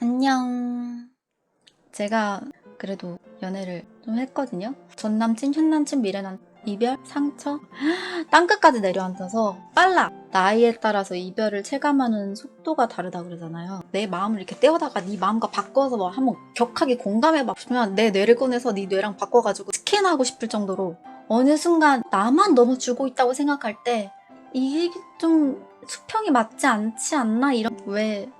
안녕. 제가 그래도 연애를 좀 했거든요. 전 남친, 현 남친, 미래 남 이별, 상처, 땅끝까지 내려앉아서 빨라. 나이에 따라서 이별을 체감하는 속도가 다르다 그러잖아요. 내 마음을 이렇게 떼어다가 네 마음과 바꿔서 뭐 한번 격하게 공감해봐 보면 내 뇌를 꺼내서 네 뇌랑 바꿔가지고 스캔하고 싶을 정도로 어느 순간 나만 너무 주고 있다고 생각할 때 이게 좀 수평이 맞지 않지 않나 이런 왜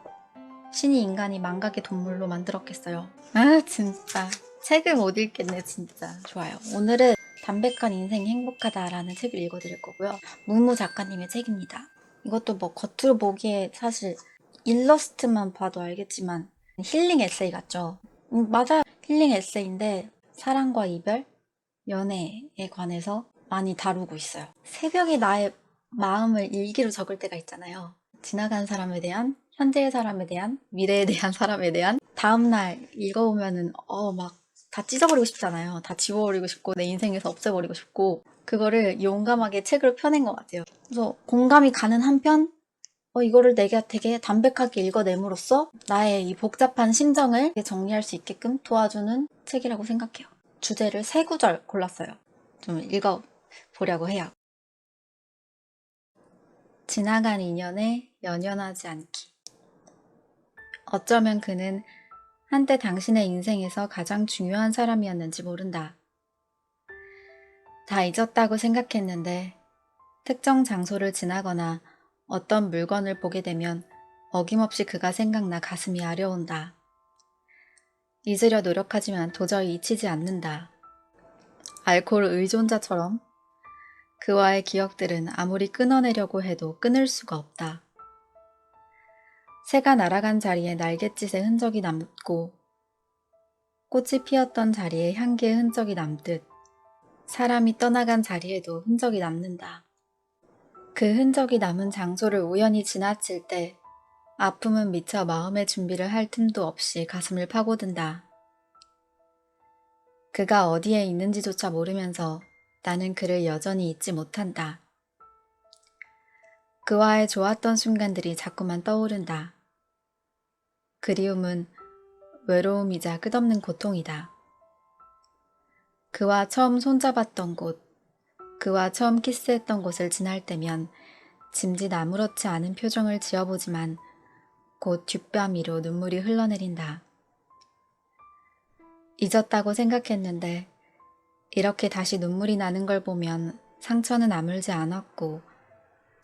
신이 인간이 망각의 동물로 만들었겠어요. 아 진짜 책을 못 읽겠네 진짜 좋아요. 오늘은 담백한 인생 행복하다라는 책을 읽어드릴 거고요. 문무 작가님의 책입니다. 이것도 뭐 겉으로 보기에 사실 일러스트만 봐도 알겠지만 힐링 에세이 같죠. 음, 맞아요. 힐링 에세이인데 사랑과 이별, 연애에 관해서 많이 다루고 있어요. 새벽에 나의 마음을 일기로 적을 때가 있잖아요. 지나간 사람에 대한, 현재의 사람에 대한, 미래에 대한 사람에 대한 다음날 읽어보면은 어 막 다 찢어버리고 싶잖아요. 다 지워버리고 싶고 내 인생에서 없애버리고 싶고 그거를 용감하게 책으로 펴낸 것 같아요. 그래서 공감이 가는 한편 어, 이거를 내가 되게 담백하게 읽어냄으로써 나의 이 복잡한 심정을 정리할 수 있게끔 도와주는 책이라고 생각해요. 주제를 세 구절 골랐어요. 좀 읽어보려고 해요. 지나간 인연에 연연하지 않기. 어쩌면 그는 한때 당신의 인생에서 가장 중요한 사람이었는지 모른다. 다 잊었다고 생각했는데 특정 장소를 지나거나 어떤 물건을 보게 되면 어김없이 그가 생각나 가슴이 아려온다. 잊으려 노력하지만 도저히 잊히지 않는다. 알코올 의존자처럼 그와의 기억들은 아무리 끊어내려고 해도 끊을 수가 없다. 새가 날아간 자리에 날갯짓의 흔적이 남고 꽃이 피었던 자리에 향기의 흔적이 남듯 사람이 떠나간 자리에도 흔적이 남는다. 그 흔적이 남은 장소를 우연히 지나칠 때 아픔은 미처 마음의 준비를 할 틈도 없이 가슴을 파고든다. 그가 어디에 있는지조차 모르면서 나는 그를 여전히 잊지 못한다. 그와의 좋았던 순간들이 자꾸만 떠오른다. 그리움은 외로움이자 끝없는 고통이다. 그와 처음 손잡았던 곳, 그와 처음 키스했던 곳을 지날 때면 짐짓 아무렇지 않은 표정을 지어보지만 곧 뒷밤 위로 눈물이 흘러내린다. 잊었다고 생각했는데 이렇게 다시 눈물이 나는 걸 보면 상처는 아물지 않았고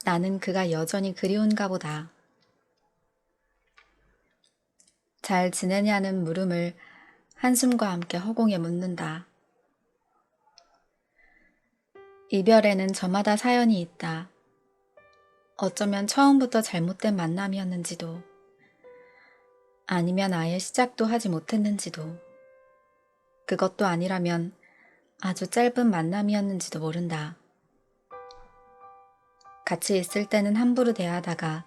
나는 그가 여전히 그리운가 보다. 잘 지내냐는 물음을 한숨과 함께 허공에 묻는다. 이별에는 저마다 사연이 있다. 어쩌면 처음부터 잘못된 만남이었는지도, 아니면 아예 시작도 하지 못했는지도, 그것도 아니라면 아주 짧은 만남이었는지도 모른다. 같이 있을 때는 함부로 대하다가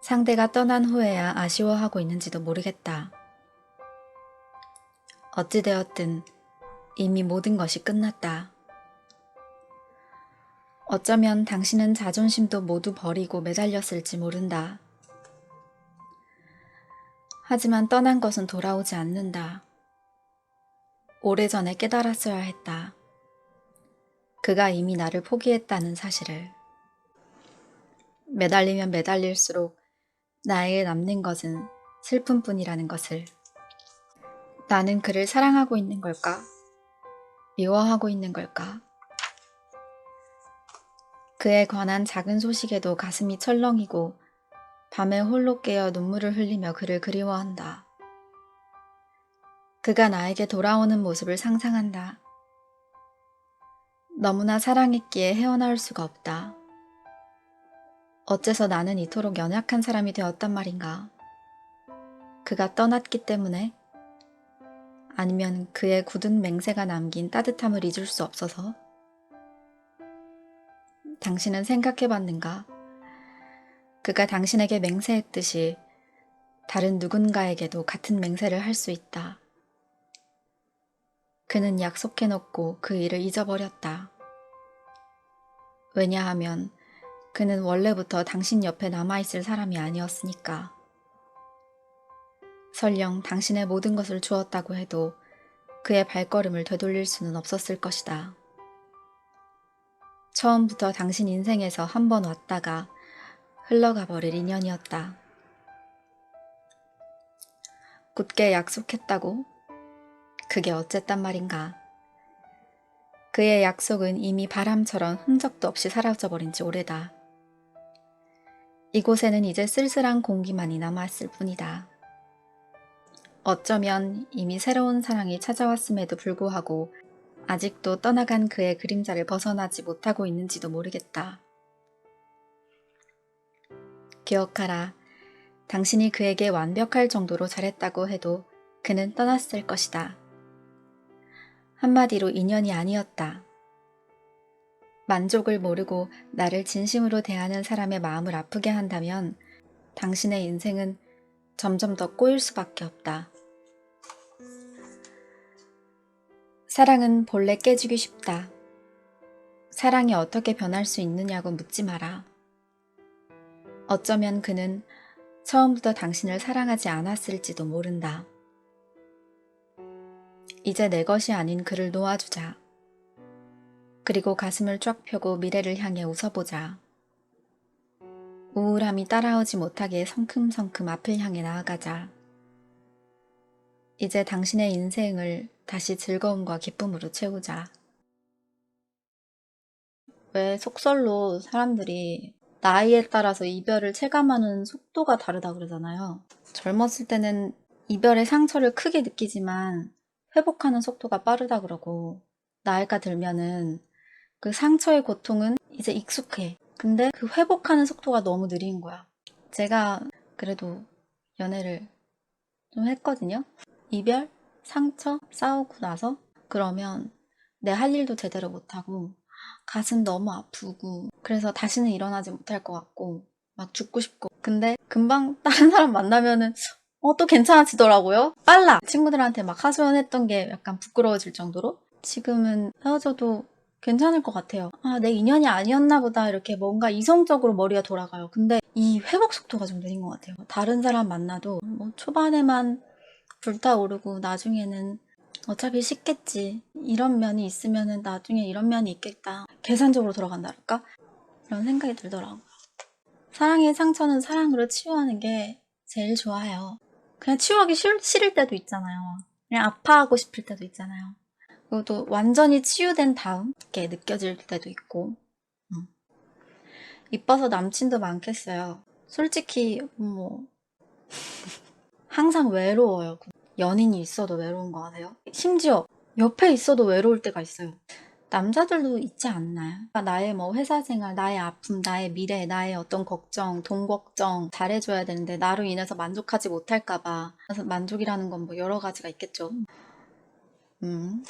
상대가 떠난 후에야 아쉬워하고 있는지도 모르겠다. 어찌되었든 이미 모든 것이 끝났다. 어쩌면 당신은 자존심도 모두 버리고 매달렸을지 모른다. 하지만 떠난 것은 돌아오지 않는다. 오래전에 깨달았어야 했다. 그가 이미 나를 포기했다는 사실을. 매달리면 매달릴수록 나에게 남는 것은 슬픔뿐이라는 것을. 나는 그를 사랑하고 있는 걸까? 미워하고 있는 걸까? 그에 관한 작은 소식에도 가슴이 철렁이고 밤에 홀로 깨어 눈물을 흘리며 그를 그리워한다. 그가 나에게 돌아오는 모습을 상상한다. 너무나 사랑했기에 헤어나올 수가 없다. 어째서 나는 이토록 연약한 사람이 되었단 말인가? 그가 떠났기 때문에? 아니면 그의 굳은 맹세가 남긴 따뜻함을 잊을 수 없어서? 당신은 생각해 봤는가? 그가 당신에게 맹세했듯이 다른 누군가에게도 같은 맹세를 할 수 있다. 그는 약속해놓고 그 일을 잊어버렸다. 왜냐하면 그는 원래부터 당신 옆에 남아있을 사람이 아니었으니까. 설령 당신의 모든 것을 주었다고 해도 그의 발걸음을 되돌릴 수는 없었을 것이다. 처음부터 당신 인생에서 한 번 왔다가 흘러가 버릴 인연이었다. 굳게 약속했다고? 그게 어쨌단 말인가? 그의 약속은 이미 바람처럼 흔적도 없이 사라져버린 지 오래다. 이곳에는 이제 쓸쓸한 공기만이 남았을 뿐이다. 어쩌면 이미 새로운 사랑이 찾아왔음에도 불구하고 아직도 떠나간 그의 그림자를 벗어나지 못하고 있는지도 모르겠다. 기억하라. 당신이 그에게 완벽할 정도로 잘했다고 해도 그는 떠났을 것이다. 한마디로 인연이 아니었다. 만족을 모르고 나를 진심으로 대하는 사람의 마음을 아프게 한다면 당신의 인생은 점점 더 꼬일 수밖에 없다. 사랑은 본래 깨지기 쉽다. 사랑이 어떻게 변할 수 있느냐고 묻지 마라. 어쩌면 그는 처음부터 당신을 사랑하지 않았을지도 모른다. 이제 내 것이 아닌 그를 놓아주자. 그리고 가슴을 쫙 펴고 미래를 향해 웃어보자. 우울함이 따라오지 못하게 성큼성큼 앞을 향해 나아가자. 이제 당신의 인생을 다시 즐거움과 기쁨으로 채우자. 왜 속설로 사람들이 나이에 따라서 이별을 체감하는 속도가 다르다 그러잖아요. 젊었을 때는 이별의 상처를 크게 느끼지만 회복하는 속도가 빠르다 그러고 나이가 들면은 그 상처의 고통은 이제 익숙해. 근데 그 회복하는 속도가 너무 느린 거야. 제가 그래도 연애를 좀 했거든요. 이별, 상처, 싸우고 나서 그러면 내 할 일도 제대로 못하고 가슴 너무 아프고 그래서 다시는 일어나지 못할 것 같고 막 죽고 싶고 근데 금방 다른 사람 만나면은 어, 또 괜찮아지더라고요. 빨라. 친구들한테 막 하소연했던 게 약간 부끄러워질 정도로 지금은 헤어져도 괜찮을 것 같아요. 아, 내 인연이 아니었나 보다. 이렇게 뭔가 이성적으로 머리가 돌아가요. 근데 이 회복 속도가 좀 느린 것 같아요. 다른 사람 만나도 뭐 초반에만 불타오르고 나중에는 어차피 식겠지. 이런 면이 있으면은 나중에 이런 면이 있겠다. 계산적으로 돌아간다랄까? 이런 생각이 들더라고요. 사랑의 상처는 사랑으로 치유하는 게 제일 좋아요. 그냥 치유하기 싫, 싫을 때도 있잖아요. 그냥 아파하고 싶을 때도 있잖아요. 또 완전히 치유된 다음 이렇게 느껴질 때도 있고 음. 이뻐서 남친도 많겠어요. 솔직히 뭐 항상 외로워요. 연인이 있어도 외로운 거 아세요? 심지어 옆에 있어도 외로울 때가 있어요. 남자들도 있지 않나요? 나의 뭐 회사 생활, 나의 아픔, 나의 미래, 나의 어떤 걱정, 돈 걱정 잘해줘야 되는데 나로 인해서 만족하지 못할까봐. 그래서 만족이라는 건 뭐 여러 가지가 있겠죠. 음.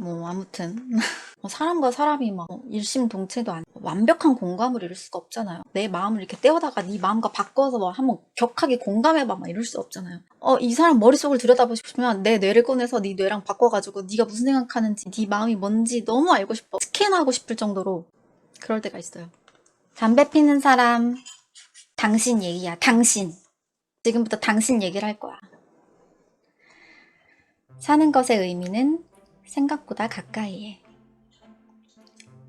뭐 아무튼 뭐 사람과 사람이 막 일심동체도 안 완벽한 공감을 이룰 수가 없잖아요. 내 마음을 이렇게 떼어다가 네 마음과 바꿔서 막 한번 격하게 공감해봐 막 이럴 수 없잖아요. 어 이 사람 머릿속을 들여다보고 싶으면 내 뇌를 꺼내서 네 뇌랑 바꿔가지고 네가 무슨 생각하는지 네 마음이 뭔지 너무 알고 싶어 스캔하고 싶을 정도로 그럴 때가 있어요. 담배 피는 사람 당신 얘기야 당신 지금부터 당신 얘기를 할 거야. 사는 것의 의미는 생각보다 가까이에.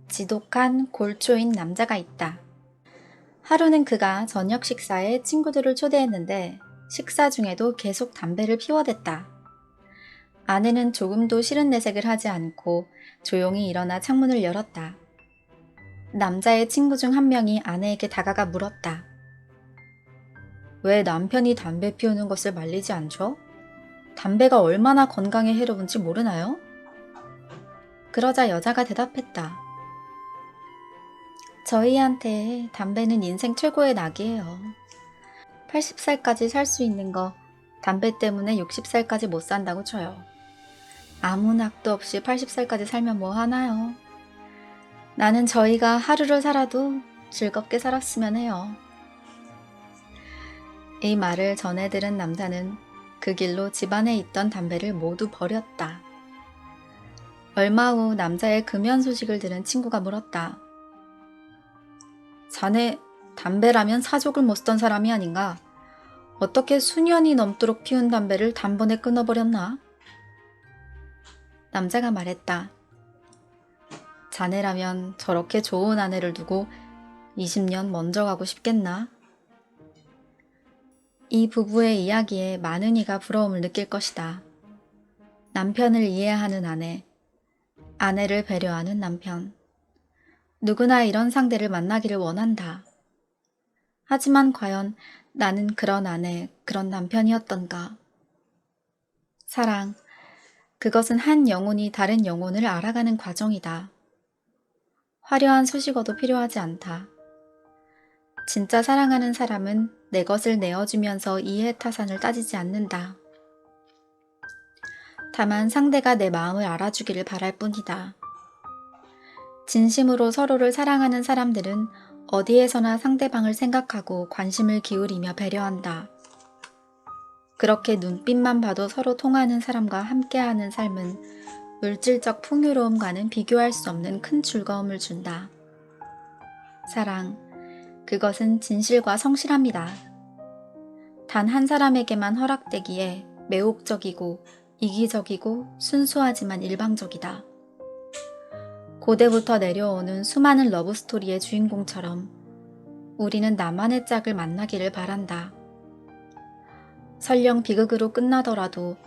지독한 골초인 남자가 있다. 하루는 그가 저녁 식사에 친구들을 초대했는데 식사 중에도 계속 담배를 피워댔다. 아내는 조금도 싫은 내색을 하지 않고 조용히 일어나 창문을 열었다. 남자의 친구 중 한 명이 아내에게 다가가 물었다. 왜 남편이 담배 피우는 것을 말리지 않죠? 담배가 얼마나 건강에 해로운지 모르나요? 그러자 여자가 대답했다. 저희한테 담배는 인생 최고의 낙이에요. 80살까지 살 수 있는 거 담배 때문에 60살까지 못 산다고 쳐요. 아무 낙도 없이 80살까지 살면 뭐 하나요? 나는 저희가 하루를 살아도 즐겁게 살았으면 해요. 이 말을 전해 들은 남자는 그 길로 집안에 있던 담배를 모두 버렸다. 얼마 후 남자의 금연 소식을 들은 친구가 물었다. 자네 담배라면 사족을 못 쓰던 사람이 아닌가? 어떻게 수년이 넘도록 피운 담배를 단번에 끊어버렸나? 남자가 말했다. 자네라면 저렇게 좋은 아내를 두고 20년 먼저 가고 싶겠나? 이 부부의 이야기에 많은 이가 부러움을 느낄 것이다. 남편을 이해하는 아내, 아내를 배려하는 남편. 누구나 이런 상대를 만나기를 원한다. 하지만 과연 나는 그런 아내, 그런 남편이었던가? 사랑, 그것은 한 영혼이 다른 영혼을 알아가는 과정이다. 화려한 수식어도 필요하지 않다. 진짜 사랑하는 사람은 내 것을 내어주면서 이해 타산을 따지지 않는다. 다만 상대가 내 마음을 알아주기를 바랄 뿐이다. 진심으로 서로를 사랑하는 사람들은 어디에서나 상대방을 생각하고 관심을 기울이며 배려한다. 그렇게 눈빛만 봐도 서로 통하는 사람과 함께하는 삶은 물질적 풍요로움과는 비교할 수 없는 큰 즐거움을 준다. 사랑, 그것은 진실과 성실합니다. 단 한 사람에게만 허락되기에 매혹적이고 이기적이고 순수하지만 일방적이다. 고대부터 내려오는 수많은 러브스토리의 주인공처럼 우리는 나만의 짝을 만나기를 바란다. 설령 비극으로 끝나더라도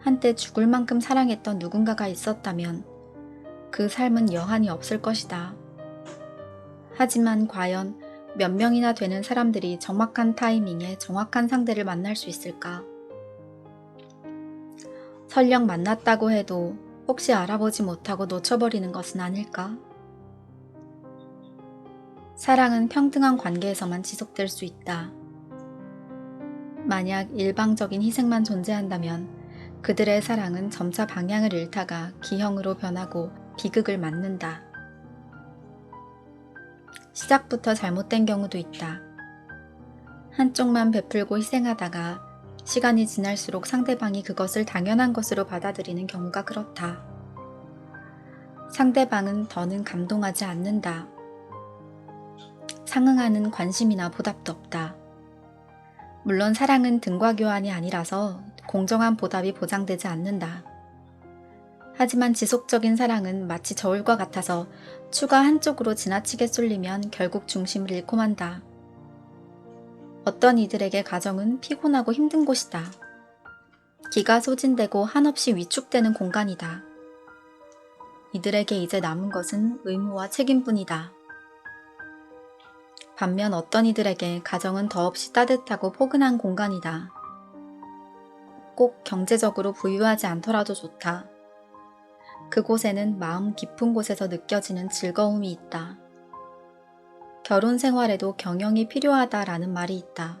한때 죽을 만큼 사랑했던 누군가가 있었다면 그 삶은 여한이 없을 것이다. 하지만 과연 몇 명이나 되는 사람들이 정확한 타이밍에 정확한 상대를 만날 수 있을까? 설령 만났다고 해도 혹시 알아보지 못하고 놓쳐버리는 것은 아닐까? 사랑은 평등한 관계에서만 지속될 수 있다. 만약 일방적인 희생만 존재한다면 그들의 사랑은 점차 방향을 잃다가 기형으로 변하고 비극을 맞는다. 시작부터 잘못된 경우도 있다. 한쪽만 베풀고 희생하다가 시간이 지날수록 상대방이 그것을 당연한 것으로 받아들이는 경우가 그렇다. 상대방은 더는 감동하지 않는다. 상응하는 관심이나 보답도 없다. 물론 사랑은 등과 교환이 아니라서 공정한 보답이 보장되지 않는다. 하지만 지속적인 사랑은 마치 저울과 같아서 추가 한쪽으로 지나치게 쏠리면 결국 중심을 잃고 만다. 어떤 이들에게 가정은 피곤하고 힘든 곳이다. 기가 소진되고 한없이 위축되는 공간이다. 이들에게 이제 남은 것은 의무와 책임뿐이다. 반면 어떤 이들에게 가정은 더없이 따뜻하고 포근한 공간이다. 꼭 경제적으로 부유하지 않더라도 좋다. 그곳에는 마음 깊은 곳에서 느껴지는 즐거움이 있다. 결혼 생활에도 경영이 필요하다라는 말이 있다.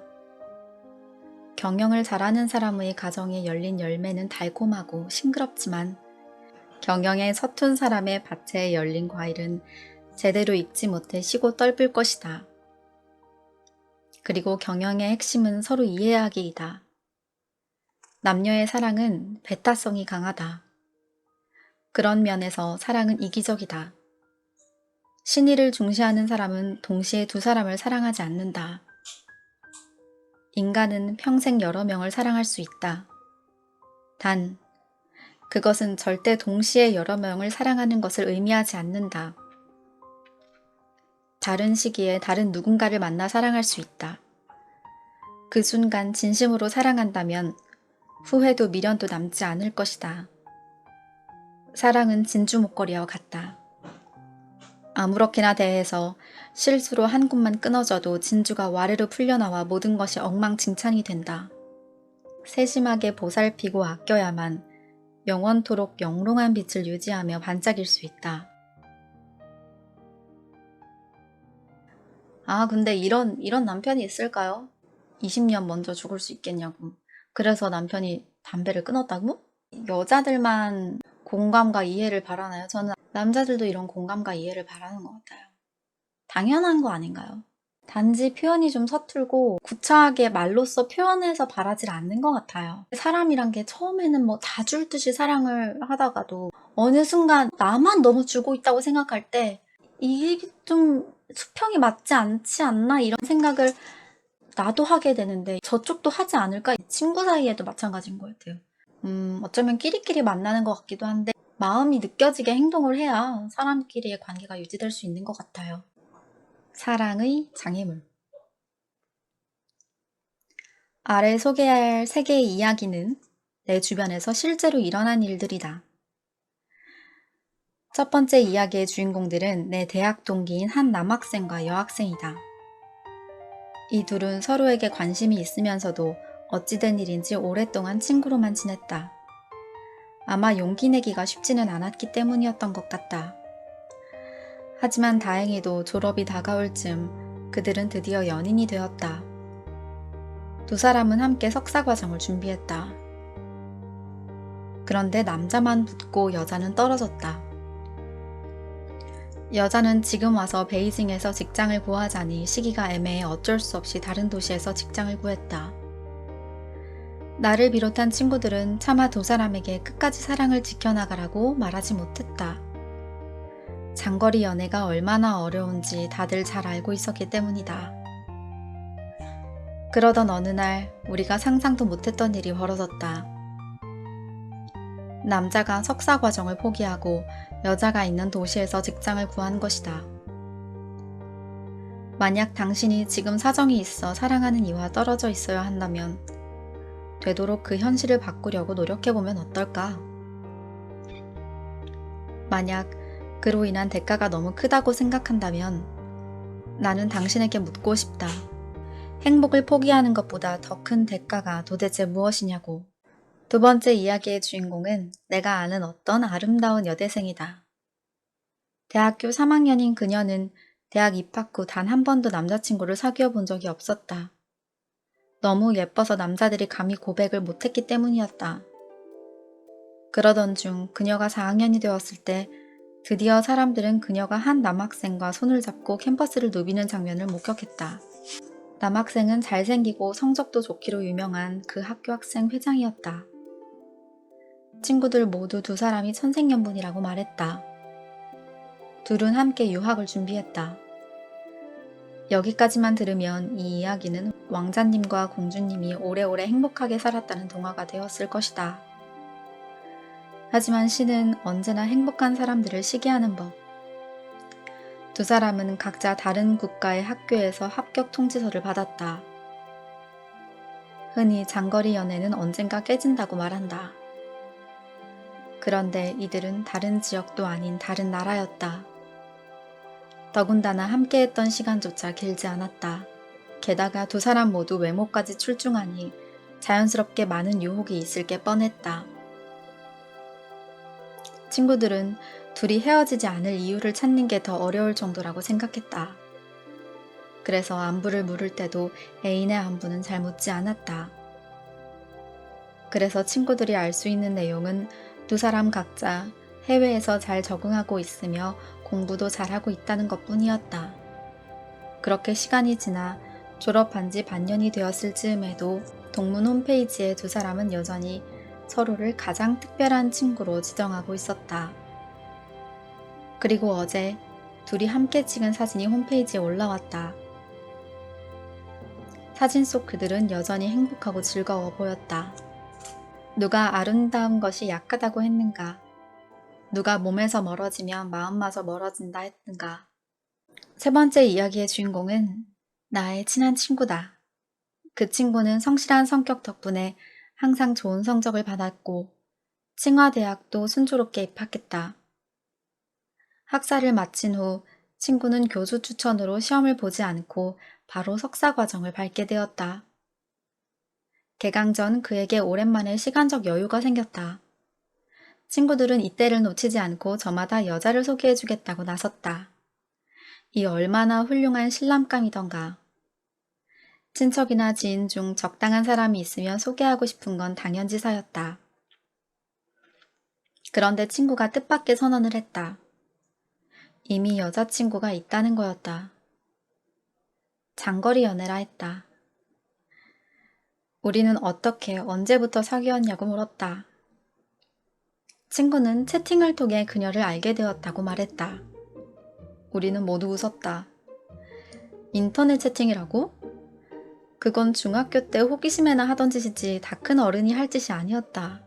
경영을 잘하는 사람의 가정에 열린 열매는 달콤하고 싱그럽지만 경영에 서툰 사람의 밭에 열린 과일은 제대로 익지 못해 시고 떫을 것이다. 그리고 경영의 핵심은 서로 이해하기이다. 남녀의 사랑은 배타성이 강하다. 그런 면에서 사랑은 이기적이다. 신의를 중시하는 사람은 동시에 두 사람을 사랑하지 않는다. 인간은 평생 여러 명을 사랑할 수 있다. 단, 그것은 절대 동시에 여러 명을 사랑하는 것을 의미하지 않는다. 다른 시기에 다른 누군가를 만나 사랑할 수 있다. 그 순간 진심으로 사랑한다면 후회도 미련도 남지 않을 것이다. 사랑은 진주 목걸이와 같다. 아무렇게나 대해서 실수로 한 곳만 끊어져도 진주가 와르르 풀려나와 모든 것이 엉망진창이 된다. 세심하게 보살피고 아껴야만 영원토록 영롱한 빛을 유지하며 반짝일 수 있다. 아, 근데 이런, 이런 남편이 있을까요? 20년 먼저 죽을 수 있겠냐고. 그래서 남편이 담배를 끊었다고? 여자들만 공감과 이해를 바라나요? 저는 남자들도 이런 공감과 이해를 바라는 것 같아요. 당연한 거 아닌가요? 단지 표현이 좀 서툴고 구차하게 말로써 표현해서 바라질 않는 것 같아요. 사람이란 게 처음에는 뭐 다 줄 듯이 사랑을 하다가도 어느 순간 나만 너무 주고 있다고 생각할 때 이게 좀 수평이 맞지 않지 않나 이런 생각을 나도 하게 되는데 저쪽도 하지 않을까? 친구 사이에도 마찬가지인 것 같아요. 음, 어쩌면 끼리끼리 만나는 것 같기도 한데 마음이 느껴지게 행동을 해야 사람끼리의 관계가 유지될 수 있는 것 같아요. 사랑의 장애물 아래 소개할 세 개의 이야기는 내 주변에서 실제로 일어난 일들이다. 첫 번째 이야기의 주인공들은 내 대학 동기인 한 남학생과 여학생이다. 이 둘은 서로에게 관심이 있으면서도 어찌된 일인지 오랫동안 친구로만 지냈다. 아마 용기 내기가 쉽지는 않았기 때문이었던 것 같다. 하지만 다행히도 졸업이 다가올 즈음 그들은 드디어 연인이 되었다. 두 사람은 함께 석사 과정을 준비했다. 그런데 남자만 붙고 여자는 떨어졌다. 여자는 지금 와서 베이징에서 직장을 구하자니 시기가 애매해 어쩔 수 없이 다른 도시에서 직장을 구했다. 나를 비롯한 친구들은 차마 두 사람에게 끝까지 사랑을 지켜나가라고 말하지 못했다. 장거리 연애가 얼마나 어려운지 다들 잘 알고 있었기 때문이다. 그러던 어느 날 우리가 상상도 못했던 일이 벌어졌다. 남자가 석사 과정을 포기하고 여자가 있는 도시에서 직장을 구한 것이다. 만약 당신이 지금 사정이 있어 사랑하는 이와 떨어져 있어야 한다면 되도록 그 현실을 바꾸려고 노력해보면 어떨까? 만약 그로 인한 대가가 너무 크다고 생각한다면 나는 당신에게 묻고 싶다. 행복을 포기하는 것보다 더 큰 대가가 도대체 무엇이냐고. 두 번째 이야기의 주인공은 내가 아는 어떤 아름다운 여대생이다. 대학교 3학년인 그녀는 대학 입학 후 단 한 번도 남자친구를 사귀어 본 적이 없었다. 너무 예뻐서 남자들이 감히 고백을 못했기 때문이었다. 그러던 중 그녀가 4학년이 되었을 때 드디어 사람들은 그녀가 한 남학생과 손을 잡고 캠퍼스를 누비는 장면을 목격했다. 남학생은 잘생기고 성적도 좋기로 유명한 그 학교 학생 회장이었다. 친구들 모두 두 사람이 천생연분이라고 말했다. 둘은 함께 유학을 준비했다. 여기까지만 들으면 이 이야기는 왕자님과 공주님이 오래오래 행복하게 살았다는 동화가 되었을 것이다. 하지만 시는 언제나 행복한 사람들을 시기하는 법. 두 사람은 각자 다른 국가의 학교에서 합격 통지서를 받았다. 흔히 장거리 연애는 언젠가 깨진다고 말한다. 그런데 이들은 다른 지역도 아닌 다른 나라였다. 더군다나 함께했던 시간조차 길지 않았다. 게다가 두 사람 모두 외모까지 출중하니 자연스럽게 많은 유혹이 있을 게 뻔했다. 친구들은 둘이 헤어지지 않을 이유를 찾는 게 더 어려울 정도라고 생각했다. 그래서 안부를 물을 때도 애인의 안부는 잘 묻지 않았다. 그래서 친구들이 알 수 있는 내용은 두 사람 각자 해외에서 잘 적응하고 있으며 공부도 잘하고 있다는 것 뿐이었다. 그렇게 시간이 지나 졸업한 지 반년이 되었을 즈음에도 동문 홈페이지에 두 사람은 여전히 서로를 가장 특별한 친구로 지정하고 있었다. 그리고 어제 둘이 함께 찍은 사진이 홈페이지에 올라왔다. 사진 속 그들은 여전히 행복하고 즐거워 보였다. 누가 아름다운 것이 약하다고 했는가? 누가 몸에서 멀어지면 마음마저 멀어진다 했는가? 세 번째 이야기의 주인공은 나의 친한 친구다. 그 친구는 성실한 성격 덕분에 항상 좋은 성적을 받았고清華대학도 순조롭게 입학했다. 학사를 마친 후 친구는 교수 추천으로 시험을 보지 않고 바로 석사 과정을 밟게 되었다. 개강 전 그에게 오랜만에 시간적 여유가 생겼다. 친구들은 이때를 놓치지 않고 저마다 여자를 소개해주겠다고 나섰다. 이 얼마나 훌륭한 신랑감이던가. 친척이나 지인 중 적당한 사람이 있으면 소개하고 싶은 건 당연지사였다. 그런데 친구가 뜻밖의 선언을 했다. 이미 여자친구가 있다는 거였다. 장거리 연애라 했다. 우리는 어떻게 언제부터 사귀었냐고 물었다. 친구는 채팅을 통해 그녀를 알게 되었다고 말했다. 우리는 모두 웃었다. 인터넷 채팅이라고? 그건 중학교 때 호기심에나 하던 짓이지 다 큰 어른이 할 짓이 아니었다.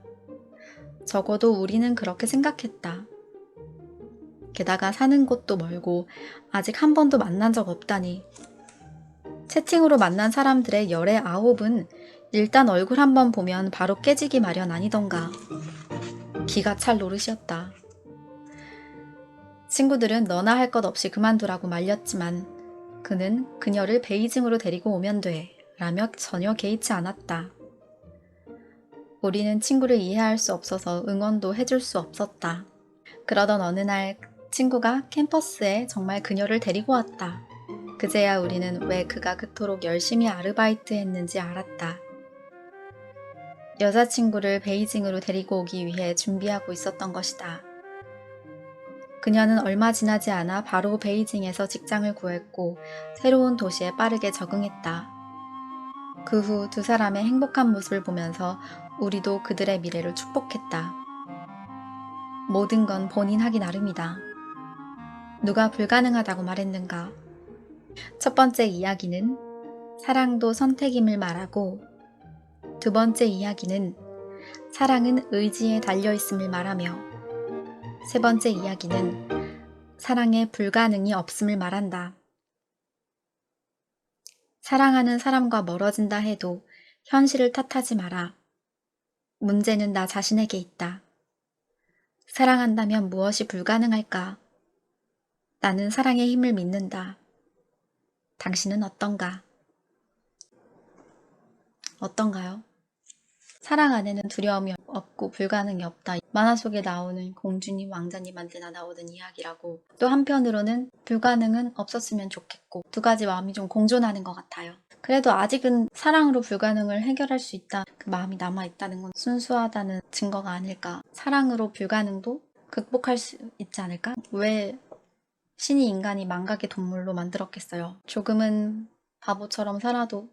적어도 우리는 그렇게 생각했다. 게다가 사는 곳도 멀고 아직 한 번도 만난 적 없다니. 채팅으로 만난 사람들의 열의 아홉은 일단 얼굴 한 번 보면 바로 깨지기 마련 아니던가. 기가 찰 노릇이었다. 친구들은 너나 할 것 없이 그만두라고 말렸지만 그는 그녀를 베이징으로 데리고 오면 돼 라며 전혀 개의치 않았다. 우리는 친구를 이해할 수 없어서 응원도 해줄 수 없었다. 그러던 어느 날 친구가 캠퍼스에 정말 그녀를 데리고 왔다. 그제야 우리는 왜 그가 그토록 열심히 아르바이트 했는지 알았다. 여자친구를 베이징으로 데리고 오기 위해 준비하고 있었던 것이다. 그녀는 얼마 지나지 않아 바로 베이징에서 직장을 구했고 새로운 도시에 빠르게 적응했다. 그 후 두 사람의 행복한 모습을 보면서 우리도 그들의 미래를 축복했다. 모든 건 본인 하기 나름이다. 누가 불가능하다고 말했는가? 첫 번째 이야기는 사랑도 선택임을 말하고 두 번째 이야기는 사랑은 의지에 달려 있음을 말하며 세 번째 이야기는 사랑에 불가능이 없음을 말한다. 사랑하는 사람과 멀어진다 해도 현실을 탓하지 마라. 문제는 나 자신에게 있다. 사랑한다면 무엇이 불가능할까? 나는 사랑의 힘을 믿는다. 당신은 어떤가? 어떤가요? 사랑 안에는 두려움이 없고 불가능이 없다. 만화 속에 나오는 공주님, 왕자님한테나 나오는 이야기라고. 또 한편으로는 불가능은 없었으면 좋겠고 두 가지 마음이 좀 공존하는 것 같아요. 그래도 아직은 사랑으로 불가능을 해결할 수 있다. 그 마음이 남아있다는 건 순수하다는 증거가 아닐까. 사랑으로 불가능도 극복할 수 있지 않을까? 왜 신이 인간이 망각의 동물로 만들었겠어요. 조금은 바보처럼 살아도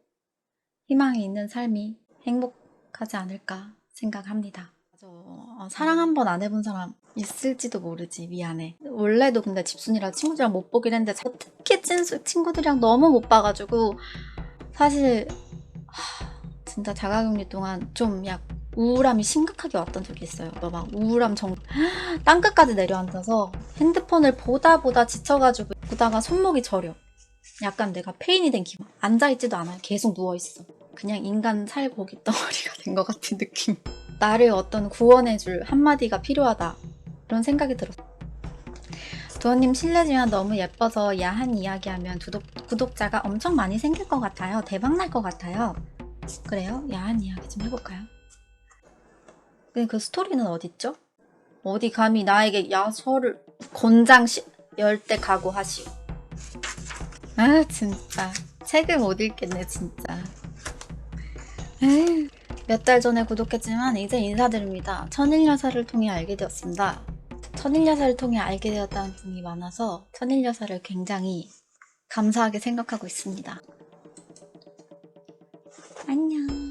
희망이 있는 삶이 행복하지 않을까 생각합니다. 어, 사랑 한 번 안 해본 사람 있을지도 모르지 미안해. 원래도 근데 집순이라 친구들이랑 못 보긴 했는데 저 특히 찐수 친구들이랑 너무 못 봐가지고 사실 하, 진짜 자가격리 동안 좀 약 우울함이 심각하게 왔던 적이 있어요. 막 우울함 정 땅끝까지 내려앉아서 핸드폰을 보다 보다 지쳐가지고 보다가 손목이 저려. 약간 내가 페인이 된 기분. 앉아있지도 않아요. 계속 누워있어. 그냥 인간 살고기 덩어리가 된 것 같은 느낌. 나를 어떤 구원해줄 한마디가 필요하다. 그런 생각이 들었어. 두원님 실례지만 너무 예뻐서 야한 이야기하면 구독, 구독자가 엄청 많이 생길 것 같아요. 대박 날 것 같아요. 그래요? 야한 이야기 좀 해볼까요? 근데 그 스토리는 어딨죠? 어디 감히 나에게 야설을 권장 열대 각오하시오. 아 진짜 책을 못 읽겠네 진짜. 몇 달 전에 구독했지만 이제 인사드립니다. 천일여사를 통해 알게 되었습니다. 천일여사를 통해 알게 되었다는 분이 많아서 천일여사를 굉장히 감사하게 생각하고 있습니다. 안녕.